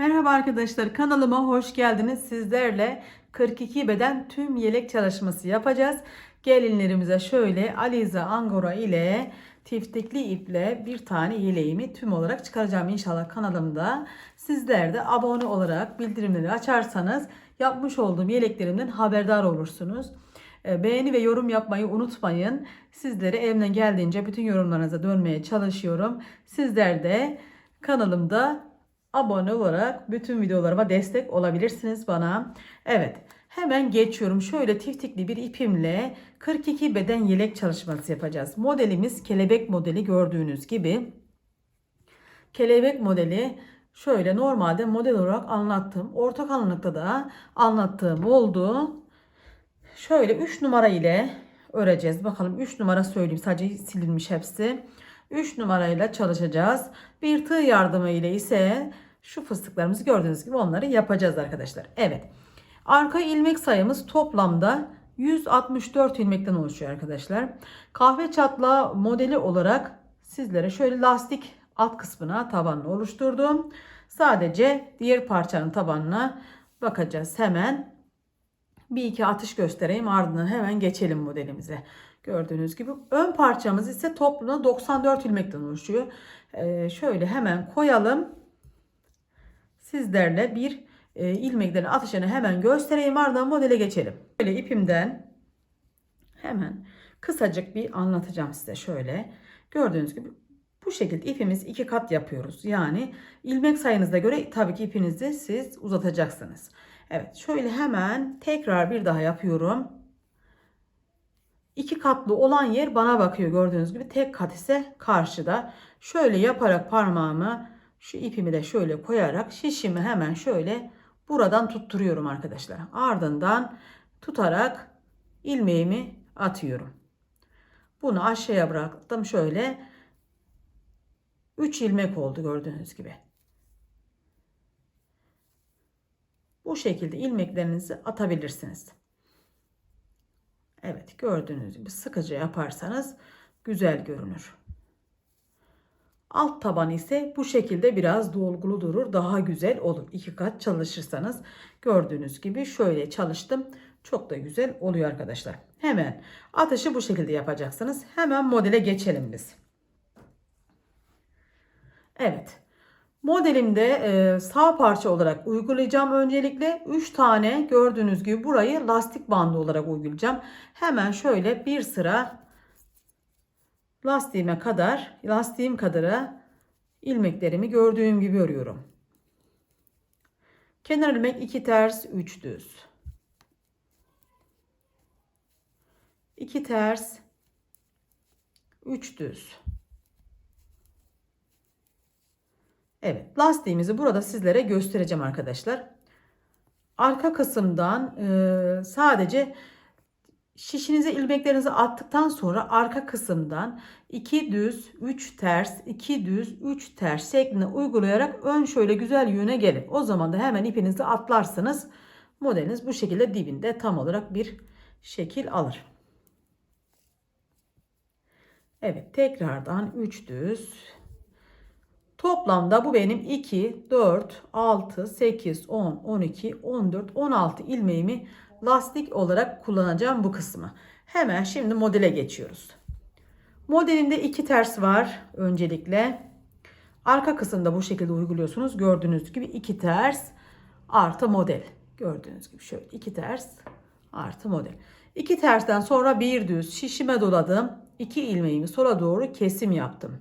Merhaba arkadaşlar kanalıma hoş geldiniz. Sizlerle 42 beden tüm yelek çalışması yapacağız. Gelinlerimize şöyle Aliza Angora ile tiftikli iple bir tane yeleğimi tüm olarak çıkaracağım inşallah kanalımda. Sizler de abone olarak bildirimleri açarsanız yapmış olduğum yeleklerimden haberdar olursunuz. E, Beğeni ve yorum yapmayı unutmayın. Sizlere elimden geldiğince bütün yorumlarınıza dönmeye çalışıyorum. Sizler de kanalımda abone olarak bütün videolarıma destek olabilirsiniz bana. Evet hemen geçiyorum. Şöyle tiftikli bir ipimle 42 beden yelek çalışması yapacağız. Modelimiz kelebek modeli gördüğünüz gibi. Kelebek modeli şöyle normalde model olarak anlattım. Orta kalınlıkta da anlattığım oldu. Şöyle 3 numara ile öreceğiz. Bakalım 3 numara söyleyeyim. Sadece silinmiş hepsi. 3 numarayla çalışacağız. Bir tığ yardımı ile ise şu fıstıklarımızı gördüğünüz gibi onları yapacağız arkadaşlar. Evet. Arka ilmek sayımız toplamda 164 ilmekten oluşuyor arkadaşlar. Kahve çatla modeli olarak sizlere şöyle lastik alt kısmına tabanını oluşturdum. Sadece diğer parçanın tabanına bakacağız hemen. Bir iki atış göstereyim ardından hemen geçelim modelimize. Gördüğünüz gibi ön parçamız ise toplamda 94 ilmekten oluşuyor. Ee, şöyle hemen koyalım. Sizlerle bir e, ilmeklerin atışını hemen göstereyim ardından modele geçelim. Böyle ipimden hemen kısacık bir anlatacağım size şöyle. Gördüğünüz gibi bu şekilde ipimiz iki kat yapıyoruz. Yani ilmek sayınıza göre tabii ki ipinizi siz uzatacaksınız. Evet şöyle hemen tekrar bir daha yapıyorum. İki katlı olan yer bana bakıyor gördüğünüz gibi. Tek kat ise karşıda. Şöyle yaparak parmağımı şu ipimi de şöyle koyarak şişimi hemen şöyle buradan tutturuyorum arkadaşlar. Ardından tutarak ilmeğimi atıyorum. Bunu aşağıya bıraktım şöyle 3 ilmek oldu gördüğünüz gibi. Bu şekilde ilmeklerinizi atabilirsiniz. Evet gördüğünüz gibi sıkıca yaparsanız güzel görünür. Alt taban ise bu şekilde biraz dolgulu durur. Daha güzel olur. İki kat çalışırsanız gördüğünüz gibi şöyle çalıştım. Çok da güzel oluyor arkadaşlar. Hemen atışı bu şekilde yapacaksınız. Hemen modele geçelim biz. Evet. Modelimde e, sağ parça olarak uygulayacağım öncelikle 3 tane gördüğünüz gibi burayı lastik bandı olarak uygulayacağım. Hemen şöyle bir sıra lastiğime kadar lastiğim kadara ilmeklerimi gördüğüm gibi örüyorum. Kenar ilmek 2 ters 3 düz. 2 ters 3 düz. Evet lastiğimizi burada sizlere göstereceğim arkadaşlar. Arka kısımdan e, sadece şişinize ilmeklerinizi attıktan sonra arka kısımdan 2 düz 3 ters 2 düz 3 ters şeklinde uygulayarak ön şöyle güzel yöne gelin. O zaman da hemen ipinizi atlarsınız. Modeliniz bu şekilde dibinde tam olarak bir şekil alır. Evet tekrardan 3 düz Toplamda bu benim 2, 4, 6, 8, 10, 12, 14, 16 ilmeğimi lastik olarak kullanacağım bu kısmı. Hemen şimdi modele geçiyoruz. Modelinde iki ters var öncelikle. Arka kısımda bu şekilde uyguluyorsunuz. Gördüğünüz gibi iki ters artı model. Gördüğünüz gibi şöyle iki ters artı model. İki tersten sonra bir düz şişime doladım. İki ilmeğimi sola doğru kesim yaptım.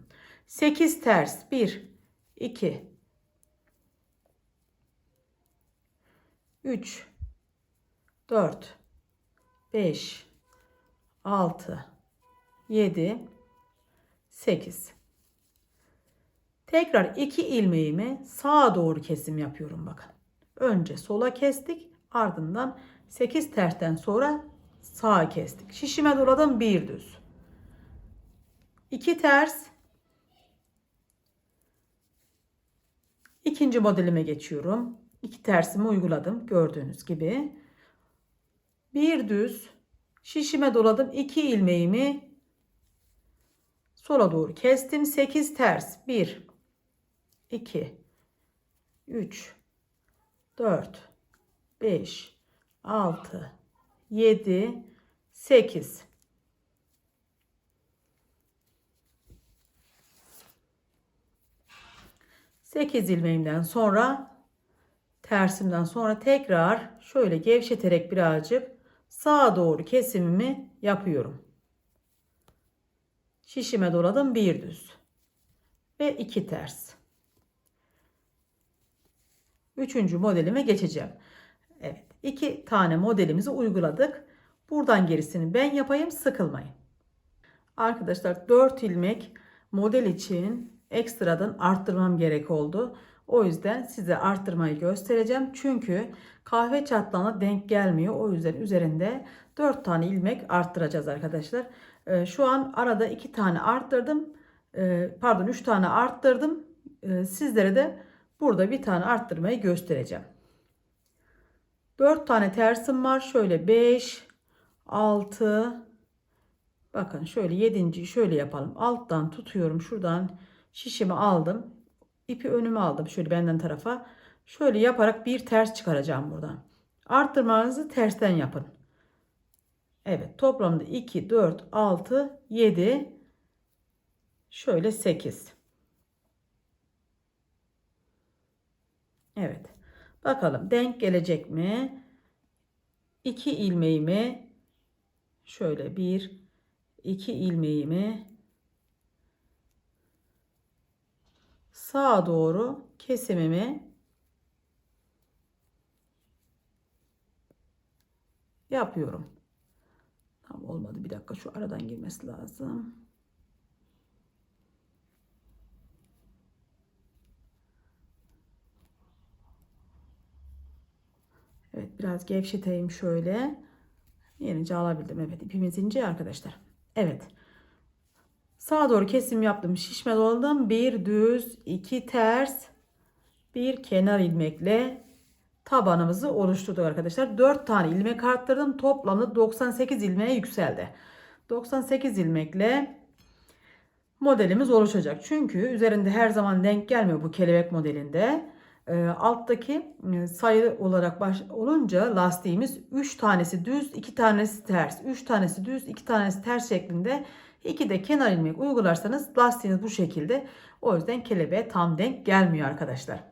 8 ters 1 2 3 4 5 6 7 8 Tekrar 2 ilmeğimi sağa doğru kesim yapıyorum bakın. Önce sola kestik, ardından 8 tersten sonra sağa kestik. Şişime doladım bir düz. 2 ters İkinci modelime geçiyorum. İki tersimi uyguladım gördüğünüz gibi. Bir düz şişime doladım. iki ilmeğimi sola doğru kestim. 8 ters. 1 2 3 4, 5, 6, 7, 8. Sekiz ilmeğimden sonra tersimden sonra tekrar şöyle gevşeterek birazcık sağa doğru kesimimi yapıyorum. Şişime doladım bir düz ve iki ters. Üçüncü modelime geçeceğim. Evet iki tane modelimizi uyguladık. Buradan gerisini ben yapayım sıkılmayın. Arkadaşlar 4 ilmek model için ekstradan arttırmam gerek oldu. O yüzden size arttırmayı göstereceğim. Çünkü kahve çatlağına denk gelmiyor. O yüzden üzerinde 4 tane ilmek arttıracağız arkadaşlar. Ee, şu an arada 2 tane arttırdım. Ee, pardon 3 tane arttırdım. Ee, sizlere de burada bir tane arttırmayı göstereceğim. 4 tane tersim var. Şöyle 5, 6, bakın şöyle 7. şöyle yapalım. Alttan tutuyorum. Şuradan şişimi aldım. İpi önüme aldım. Şöyle benden tarafa. Şöyle yaparak bir ters çıkaracağım buradan. Arttırmanızı tersten yapın. Evet toplamda 2, 4, 6, 7, şöyle 8. Evet. Bakalım denk gelecek mi? 2 ilmeğimi şöyle bir, iki ilmeğimi sağa doğru kesimimi yapıyorum. Tam olmadı. Bir dakika şu aradan girmesi lazım. Evet biraz gevşeteyim şöyle. Yenice alabildim. Evet ipimiz ince arkadaşlar. Evet. Sağa doğru kesim yaptım. Şişme doladım. Bir düz, iki ters, bir kenar ilmekle tabanımızı oluşturduk arkadaşlar. 4 tane ilmek arttırdım. Toplamda 98 ilmeğe yükseldi. 98 ilmekle modelimiz oluşacak. Çünkü üzerinde her zaman denk gelmiyor bu kelebek modelinde. E, alttaki e, sayı olarak baş, olunca lastiğimiz 3 tanesi düz, 2 tanesi ters. 3 tanesi düz, 2 tanesi ters şeklinde 2 de kenar ilmek uygularsanız lastiğiniz bu şekilde. O yüzden kelebeğe tam denk gelmiyor arkadaşlar.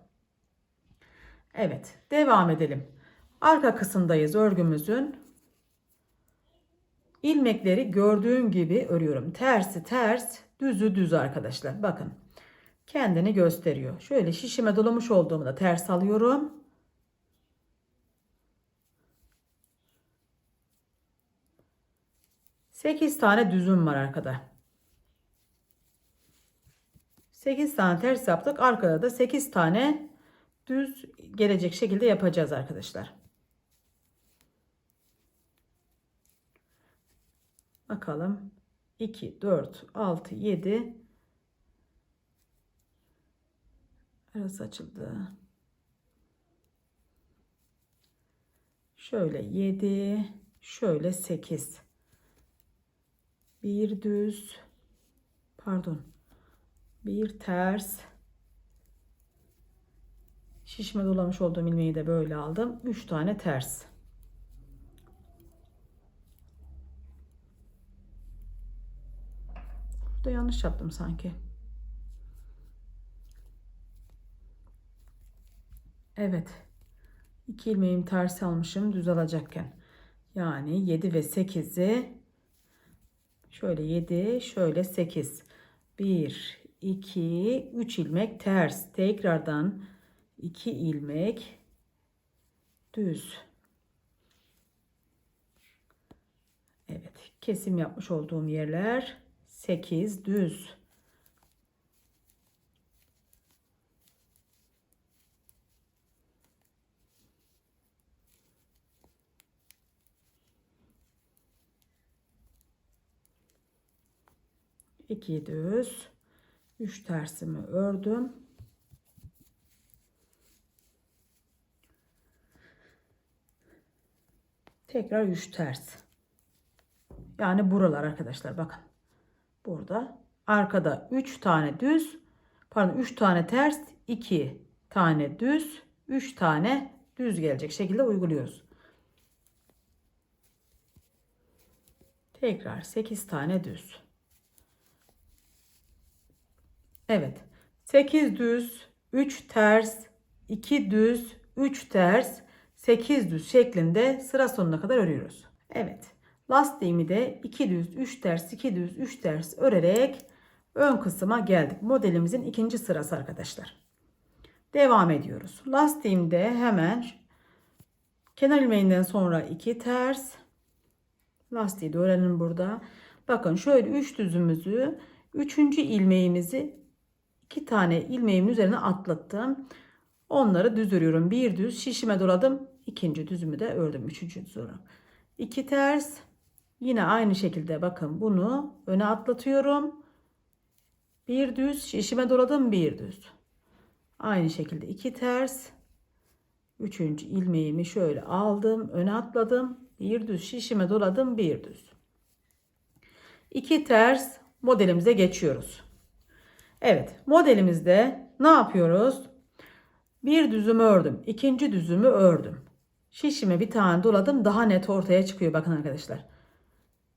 Evet, devam edelim. Arka kısımdayız örgümüzün. İlmekleri gördüğüm gibi örüyorum. Tersi ters, düzü düz arkadaşlar. Bakın. Kendini gösteriyor. Şöyle şişime dolamış olduğumu da ters alıyorum. Sekiz tane düzüm var arkada. Sekiz tane ters yaptık. Arkada da sekiz tane düz gelecek şekilde yapacağız arkadaşlar. Bakalım. 2, 4, 6, 7. Arası açıldı. Şöyle 7, şöyle 8. Bir düz, pardon, bir ters, Şişme dolamış olduğum ilmeği de böyle aldım. 3 tane ters. Burada yanlış yaptım sanki. Evet. 2 ilmeğimi ters almışım düz alacakken. Yani 7 ve 8'i şöyle 7 şöyle 8 1 2 3 ilmek ters tekrardan 2 ilmek düz. Evet, kesim yapmış olduğum yerler 8 düz. İki düz. Üç tersimi ördüm. Tekrar 3 ters. Yani buralar arkadaşlar bakın. Burada arkada 3 tane düz, pardon 3 tane ters, 2 tane düz, 3 tane düz gelecek şekilde uyguluyoruz. Tekrar 8 tane düz. Evet. 8 düz, 3 ters, 2 düz, 3 ters, 8 düz şeklinde sıra sonuna kadar örüyoruz. Evet. Lastiğimi de 2 düz, 3 ters, 2 düz, 3 ters örerek ön kısma geldik. Modelimizin ikinci sırası arkadaşlar. Devam ediyoruz. Lastiğimde hemen kenar ilmeğinden sonra 2 ters, lastiği de örelim burada. Bakın şöyle 3 düzümüzü, 3. ilmeğimizi iki tane ilmeğimin üzerine atlattım. Onları düz örüyorum. Bir düz şişime doladım. ikinci düzümü de ördüm. Üçüncü düz olarak. İki ters. Yine aynı şekilde bakın bunu öne atlatıyorum. Bir düz şişime doladım. Bir düz. Aynı şekilde iki ters. Üçüncü ilmeğimi şöyle aldım. Öne atladım. Bir düz şişime doladım. Bir düz. İki ters modelimize geçiyoruz. Evet modelimizde ne yapıyoruz? Bir düzümü ördüm. ikinci düzümü ördüm. Şişime bir tane doladım. Daha net ortaya çıkıyor bakın arkadaşlar.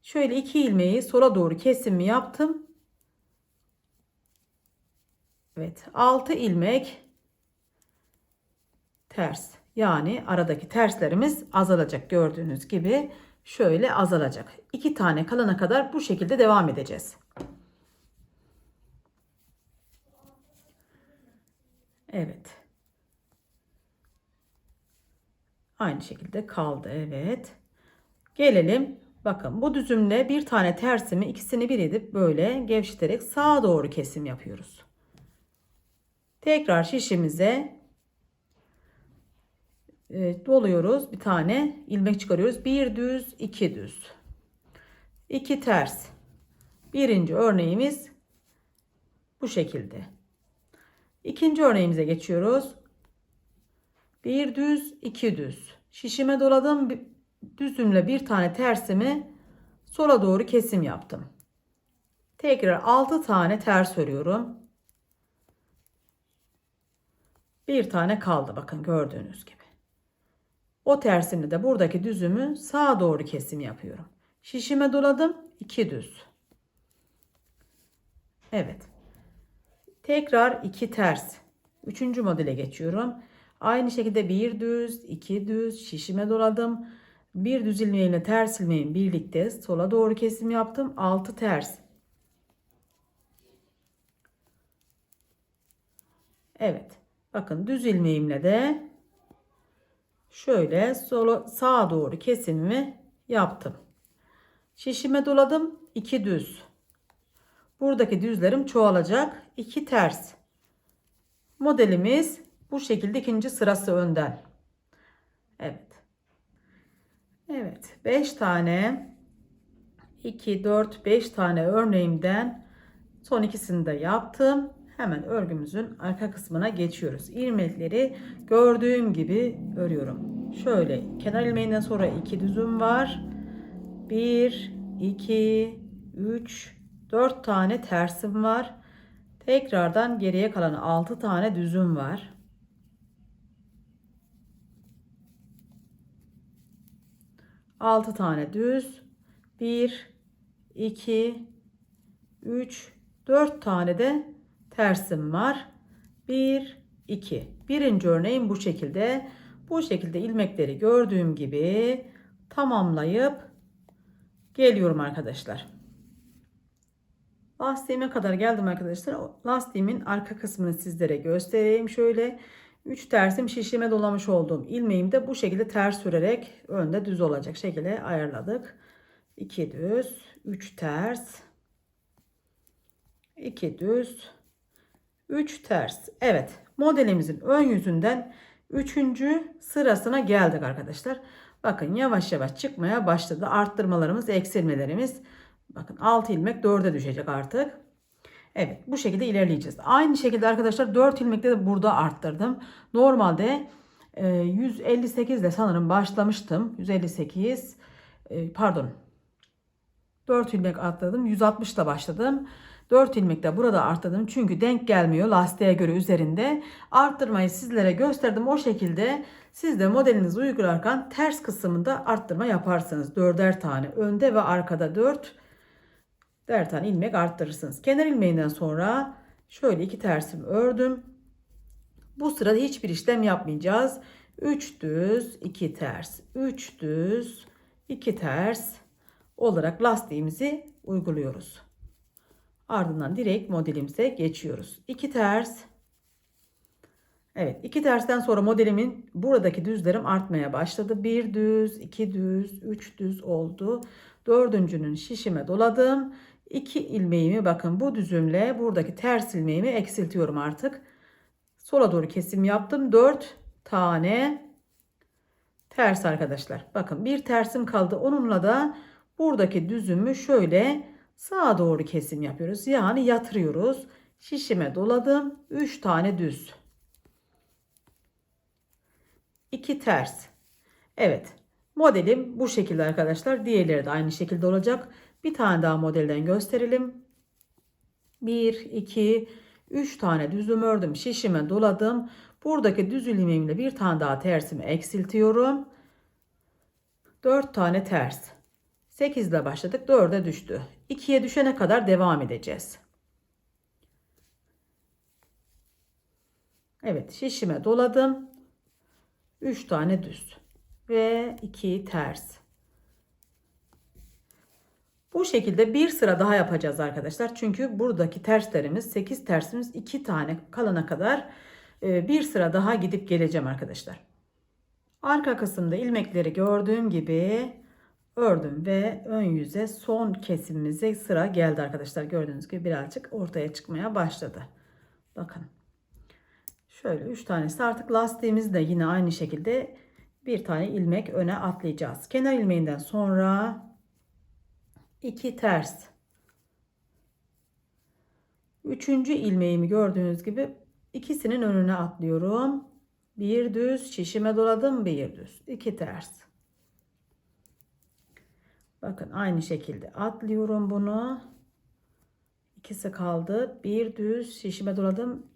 Şöyle iki ilmeği sola doğru kesimi yaptım. Evet 6 ilmek ters. Yani aradaki terslerimiz azalacak gördüğünüz gibi. Şöyle azalacak. İki tane kalana kadar bu şekilde devam edeceğiz. Evet. Aynı şekilde kaldı. Evet. Gelelim. Bakın bu düzümle bir tane tersimi ikisini bir edip böyle gevşeterek sağa doğru kesim yapıyoruz. Tekrar şişimize e, doluyoruz. Bir tane ilmek çıkarıyoruz. Bir düz, iki düz. iki ters. Birinci örneğimiz bu şekilde. İkinci örneğimize geçiyoruz. Bir düz, iki düz. Şişime doladım. Düzümle bir tane tersimi sola doğru kesim yaptım. Tekrar 6 tane ters örüyorum. Bir tane kaldı bakın gördüğünüz gibi. O tersini de buradaki düzümü sağa doğru kesim yapıyorum. Şişime doladım. 2 düz. Evet. Tekrar 2 ters. Üçüncü modele geçiyorum. Aynı şekilde bir düz, iki düz, şişime doladım. Bir düz ilmeğiyle ters ilmeğin birlikte sola doğru kesim yaptım. 6 ters. Evet. Bakın düz ilmeğimle de şöyle sola sağa doğru kesimimi yaptım. Şişime doladım. 2 düz. Buradaki düzlerim çoğalacak. 2 ters. Modelimiz bu şekilde ikinci sırası önden. Evet. Evet. 5 tane 2, 4, 5 tane örneğimden son ikisini de yaptım. Hemen örgümüzün arka kısmına geçiyoruz. İlmekleri gördüğüm gibi örüyorum. Şöyle kenar ilmeğinden sonra iki düzüm var. 1, 2, 3, 4 tane tersim var. Tekrardan geriye kalan 6 tane düzüm var. Altı tane düz. Bir, iki, üç, dört tane de tersim var. Bir, iki. Birinci örneğim bu şekilde. Bu şekilde ilmekleri gördüğüm gibi tamamlayıp geliyorum arkadaşlar. Lastiğime kadar geldim arkadaşlar. Lastiğimin arka kısmını sizlere göstereyim. Şöyle 3 tersim şişime dolamış olduğum ilmeğimi de bu şekilde ters sürerek önde düz olacak şekilde ayarladık. 2 düz, 3 ters, 2 düz, 3 ters. Evet modelimizin ön yüzünden 3. sırasına geldik arkadaşlar. Bakın yavaş yavaş çıkmaya başladı. Arttırmalarımız, eksilmelerimiz. Bakın 6 ilmek 4'e düşecek artık. Evet bu şekilde ilerleyeceğiz. Aynı şekilde arkadaşlar 4 ilmekte de burada arttırdım. Normalde 158 ile sanırım başlamıştım. 158 e, pardon 4 ilmek atladım. 160 ile başladım. 4 ilmek de burada arttırdım. Çünkü denk gelmiyor lastiğe göre üzerinde. Arttırmayı sizlere gösterdim. O şekilde siz de modelinizi uygularken ters kısmında arttırma yaparsınız. 4'er tane önde ve arkada 4 4 tane ilmek arttırırsınız. Kenar ilmeğinden sonra şöyle iki tersimi ördüm. Bu sırada hiçbir işlem yapmayacağız. 3 düz, 2 ters, 3 düz, 2 ters olarak lastiğimizi uyguluyoruz. Ardından direkt modelimize geçiyoruz. 2 ters. Evet, iki tersten sonra modelimin buradaki düzlerim artmaya başladı. Bir düz, iki düz, üç düz oldu. Dördüncünün şişime doladım. İki ilmeğimi bakın bu düzümle buradaki ters ilmeğimi eksiltiyorum artık. Sola doğru kesim yaptım. 4 tane ters arkadaşlar. Bakın bir tersim kaldı. Onunla da buradaki düzümü şöyle sağa doğru kesim yapıyoruz. Yani yatırıyoruz. Şişime doladım. 3 tane düz. 2 ters. Evet. Modelim bu şekilde arkadaşlar. Diğerleri de aynı şekilde olacak. Bir tane daha modelden gösterelim. 1, 2, 3 tane düzüm ördüm. Şişime doladım. Buradaki düz ilmeğimle bir tane daha tersimi eksiltiyorum. 4 tane ters. 8 ile başladık. 4'e düştü. 2'ye düşene kadar devam edeceğiz. Evet şişime doladım. 3 tane düz ve 2 ters. Bu şekilde bir sıra daha yapacağız arkadaşlar. Çünkü buradaki terslerimiz 8 tersimiz 2 tane kalana kadar e, bir sıra daha gidip geleceğim arkadaşlar. Arka kısımda ilmekleri gördüğüm gibi ördüm ve ön yüze son kesimimize sıra geldi arkadaşlar. Gördüğünüz gibi birazcık ortaya çıkmaya başladı. Bakın. Şöyle 3 tanesi artık lastiğimizi de yine aynı şekilde bir tane ilmek öne atlayacağız. Kenar ilmeğinden sonra 2 ters. Üçüncü ilmeğimi gördüğünüz gibi ikisinin önüne atlıyorum. Bir düz şişime doladım bir düz. 2 ters. Bakın aynı şekilde atlıyorum bunu. İkisi kaldı. Bir düz şişime doladım.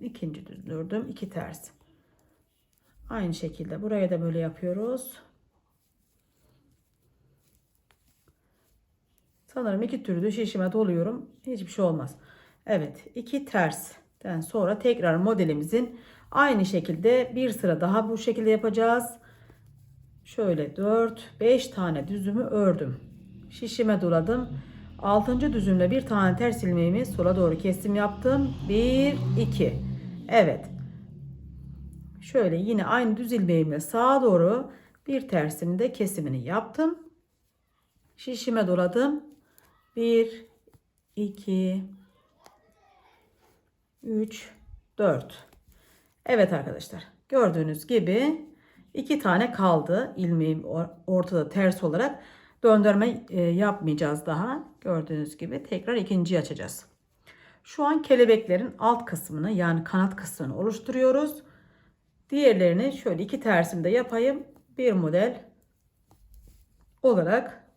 ikinci düz dürdüm. 2 ters. Aynı şekilde buraya da böyle yapıyoruz. Sanırım iki türlü şişime doluyorum. Hiçbir şey olmaz. Evet iki tersten sonra tekrar modelimizin aynı şekilde bir sıra daha bu şekilde yapacağız. Şöyle 4 5 tane düzümü ördüm. Şişime doladım. 6. düzümle bir tane ters ilmeğimi sola doğru kesim yaptım. 1 2. Evet. Şöyle yine aynı düz ilmeğimle sağa doğru bir tersini de kesimini yaptım. Şişime doladım. 1 2 3 4 Evet arkadaşlar gördüğünüz gibi iki tane kaldı ilmeğim ortada ters olarak. Döndürme e, yapmayacağız daha. Gördüğünüz gibi tekrar ikinciyi açacağız. Şu an kelebeklerin alt kısmını yani kanat kısmını oluşturuyoruz. Diğerlerini şöyle iki tersimde yapayım. Bir model olarak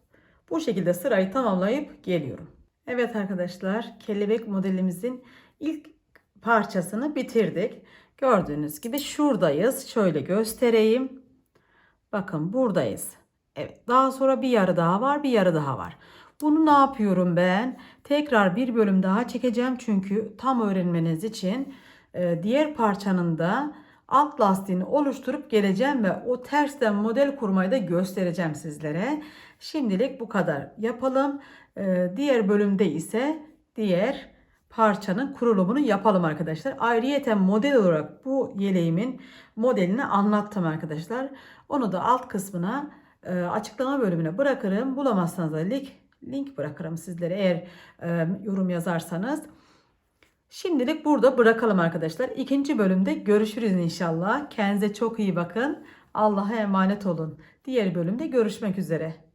bu şekilde sırayı tamamlayıp geliyorum. Evet arkadaşlar kelebek modelimizin ilk parçasını bitirdik. Gördüğünüz gibi şuradayız. Şöyle göstereyim. Bakın buradayız. Evet daha sonra bir yarı daha var bir yarı daha var. Bunu ne yapıyorum ben? Tekrar bir bölüm daha çekeceğim. Çünkü tam öğrenmeniz için e, diğer parçanın da alt lastiğini oluşturup geleceğim ve o tersten model kurmayı da göstereceğim sizlere. Şimdilik bu kadar yapalım. Ee, diğer bölümde ise diğer parçanın kurulumunu yapalım arkadaşlar. Ayrıyeten model olarak bu yeleğimin modelini anlattım arkadaşlar. Onu da alt kısmına e, açıklama bölümüne bırakırım. Bulamazsanız da link, link bırakırım sizlere eğer e, yorum yazarsanız. Şimdilik burada bırakalım arkadaşlar. İkinci bölümde görüşürüz inşallah. Kendinize çok iyi bakın. Allah'a emanet olun. Diğer bölümde görüşmek üzere.